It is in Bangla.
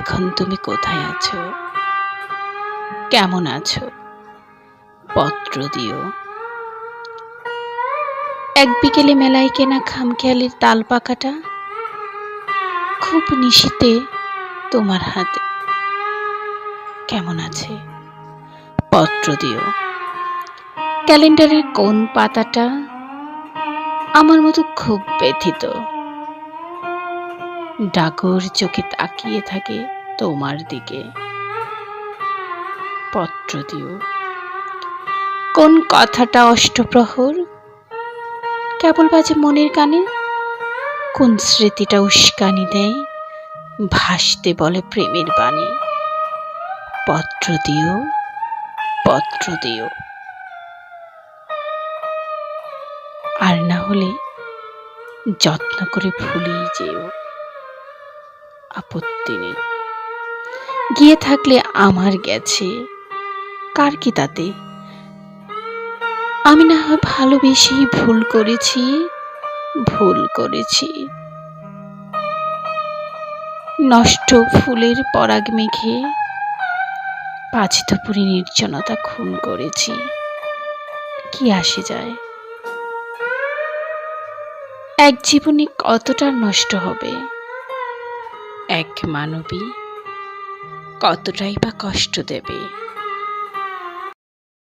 এখন তুমি কোথায় আছো? কেমন আছো? পত্র দিও। এক বিকেলে মেলায় কেনা খামখেয়ালির তাল পাকাটা খুব নিশীতে তোমার হাতে। কেমন আছে? পত্র দিও। ক্যালেন্ডারের কোন পাতাটা আমার মতো খুব ব্যথিত? ডাগর চোখে তাকিয়ে থাকে তোমার দিকে। পত্র দিও। কোন কথাটা অষ্টপ্রহর? কেবল বাজে মনের কানে? কোন স্মৃতিটা উস্কানি দেয়? ভাসতে বলে প্রেমের বাণী। পত্র দিও পত্র দিও। আর না হলে যত্ন করে ভুলেই যেও। আপত্তি নেই। গিয়ে থাকলে আমার গেছে। কার কি তাতে? আমি না হয় ভালোবেসেই ভুল করেছি ভুল করেছি। নষ্ট ফুলের পরাগ মেঘে পাঁচতপুরি নির্জনতা খুন করেছি। কি আসে যায়? এক জীবনে কতটা নষ্ট হবে? এক মানবী কতটাই বা কষ্ট দেবে।